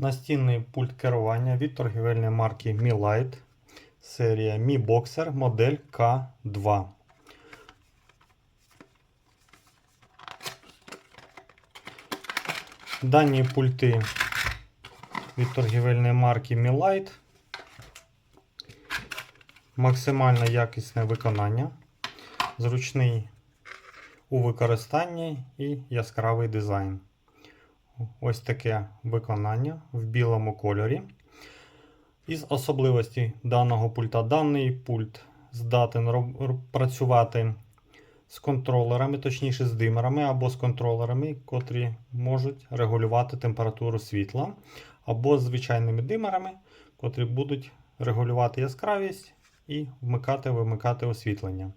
Настінний пульт керування від торгівельної марки Mi Light, серія Mi Boxer, модель K2. Дані пульти від торгівельної марки Mi Light. Максимально якісне виконання, зручний у використанні і яскравий дизайн. Ось таке виконання в білому кольорі. Із особливостей даного пульта, даний пульт здатен працювати з контролерами, точніше з димерами або з контролерами, котрі можуть регулювати температуру світла, або з звичайними димерами, котрі будуть регулювати яскравість і вмикати-вимикати освітлення.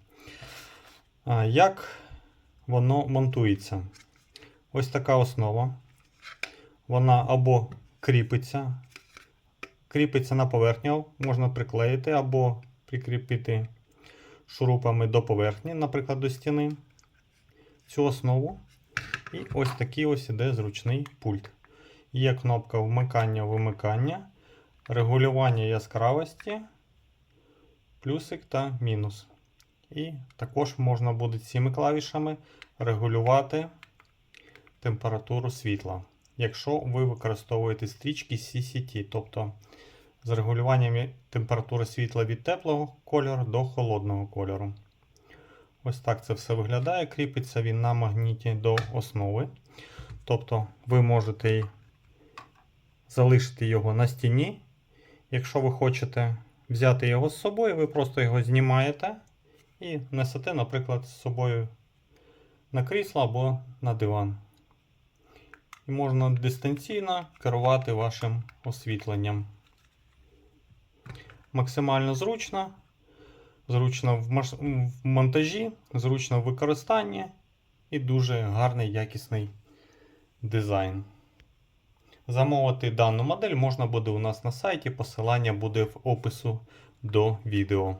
Як воно монтується? Ось така основа. Вона або кріпиться, кріпиться на поверхню, можна приклеїти або прикріпити шурупами до поверхні, наприклад, до стіни цю основу. І ось такий ось іде зручний пульт. Є кнопка вмикання-вимикання, регулювання яскравості, плюсик та мінус. І також можна буде цими клавішами регулювати температуру світла якщо ви використовуєте стрічки CCT, тобто з регулюванням температури світла від теплого кольору до холодного кольору. Ось так це все виглядає. Кріпиться він на магніті до основи. Тобто ви можете залишити його на стіні. Якщо ви хочете взяти його з собою, ви просто його знімаєте і несете, наприклад, з собою на крісло або на диван і можна дистанційно керувати вашим освітленням. Максимально зручно, зручно в, монтажі, зручно в використанні і дуже гарний якісний дизайн. Замовити дану модель можна буде у нас на сайті, посилання буде в опису до відео.